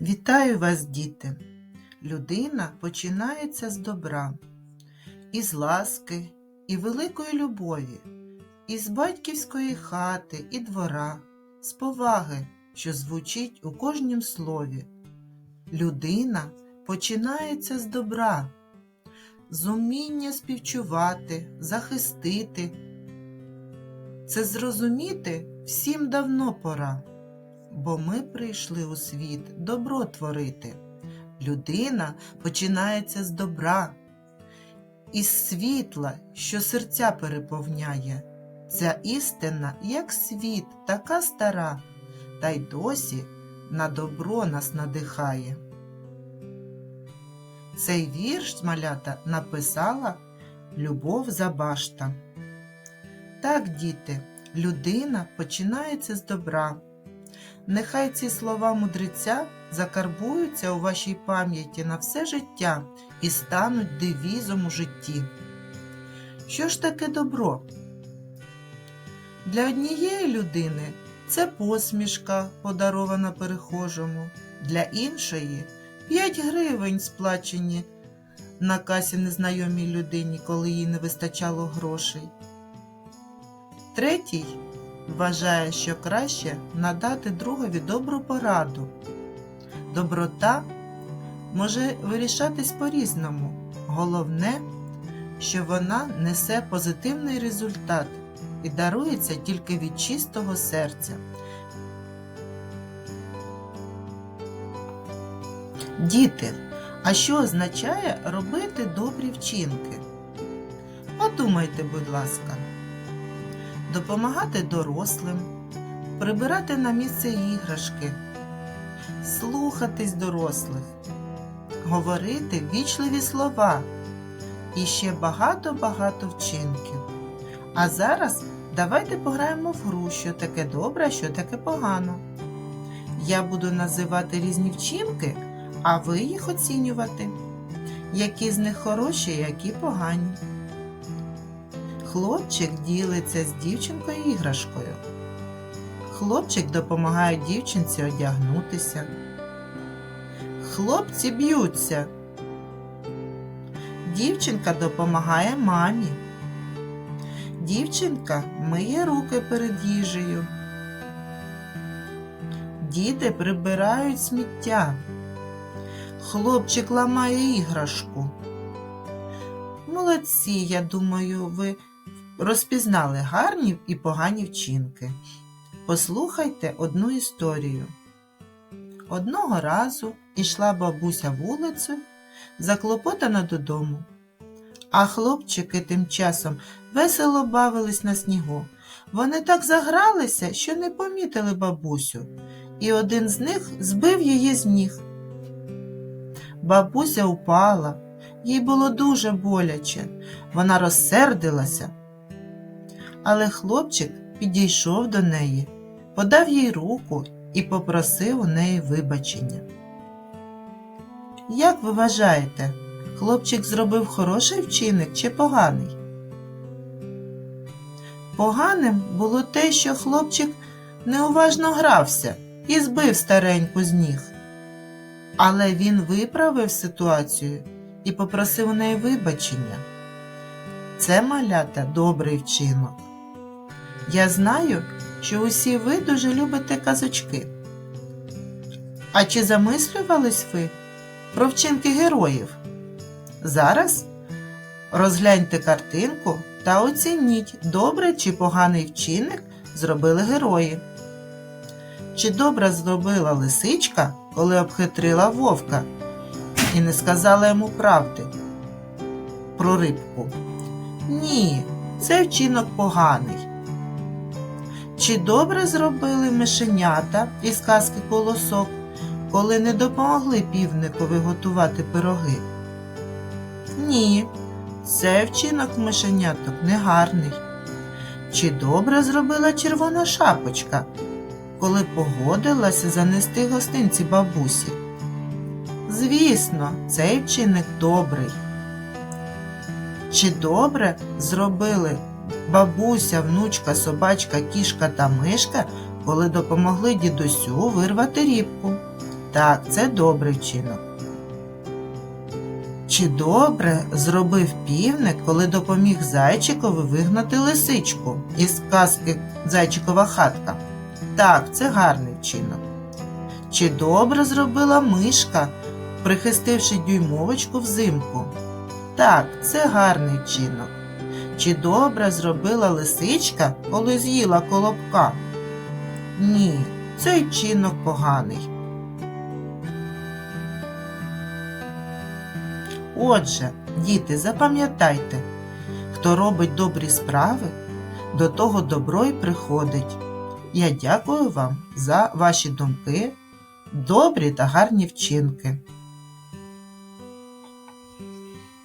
Вітаю вас, діти! Людина починається з добра, із ласки, і великої любові, із батьківської хати і двора, з поваги, що звучить у кожнім слові. Людина починається з добра, з уміння співчувати, захистити. Це зрозуміти всім давно пора бо ми прийшли у світ добро творити. Людина починається з добра, із світла, що серця переповняє. Ця істина, як світ, така стара, та й досі на добро нас надихає. Цей вірш малята написала Любов Забашта. Так, діти, людина починається з добра. Нехай ці слова мудреця закарбуються у вашій пам'яті на все життя і стануть девізом у житті. Що ж таке добро? Для однієї людини це посмішка, подарована перехожому, для іншої 5 гривень сплачені на касі незнайомій людині, коли їй не вистачало грошей. Третій вважає, що краще надати другові добру пораду. Доброта може вирішатись по-різному. Головне, що вона несе позитивний результат і дарується тільки від чистого серця. Діти, а що означає робити добрі вчинки? Подумайте, будь ласка допомагати дорослим, прибирати на місце іграшки, слухатись дорослих, говорити вічливі слова і ще багато-багато вчинків. А зараз давайте пограємо в гру, що таке добре, що таке погано. Я буду називати різні вчинки, а ви їх оцінювати, які з них хороші, які погані. Хлопчик ділиться з дівчинкою іграшкою. Хлопчик допомагає дівчинці одягнутися. Хлопці б'ються. Дівчинка допомагає мамі. Дівчинка миє руки перед їжею. Діти прибирають сміття. Хлопчик ламає іграшку. Молодці, я думаю, ви розпізнали гарні і погані вчинки. Послухайте одну історію. Одного разу ішла бабуся вулицею, заклопотана додому, а хлопчики тим часом весело бавились на снігу. Вони так загралися, що не помітили бабусю, і один з них збив її з ніг. Бабуся упала, їй було дуже боляче, вона розсердилася але хлопчик підійшов до неї, подав їй руку і попросив у неї вибачення. Як ви вважаєте, хлопчик зробив хороший вчинок чи поганий? Поганим було те, що хлопчик неуважно грався і збив стареньку з ніг. Але він виправив ситуацію і попросив у неї вибачення. Це малята добрий вчинок. Я знаю, що усі ви дуже любите казочки. А чи замислювались ви про вчинки героїв? Зараз розгляньте картинку та оцініть, добре чи поганий вчинок зробили герої. Чи добре зробила лисичка, коли обхитрила вовка і не сказала йому правди про рибку? Ні, це вчинок поганий. Чи добре зробили мишенята із казки колосок, коли не допомогли півникові готувати пироги? Ні, це вчинок мишеняток негарний. Чи добре зробила червона шапочка, коли погодилася занести гостинці бабусі? Звісно, цей вчинок добрий. Чи добре зробили бабуся, внучка, собачка, кішка та мишка, коли допомогли дідусю вирвати рібку. Так, це добрий вчинок. Чи добре зробив півник, коли допоміг зайчикові вигнати лисичку із казки Зайчикова хатка? Так, це гарний вчинок. Чи добре зробила мишка, прихистивши дюймовочку взимку? Так, це гарний вчинок. Чи добре зробила лисичка, коли з'їла колобка? Ні, цей вчинок поганий. Отже, діти, запам'ятайте, хто робить добрі справи, до того добро й приходить. Я дякую вам за ваші думки, добрі та гарні вчинки.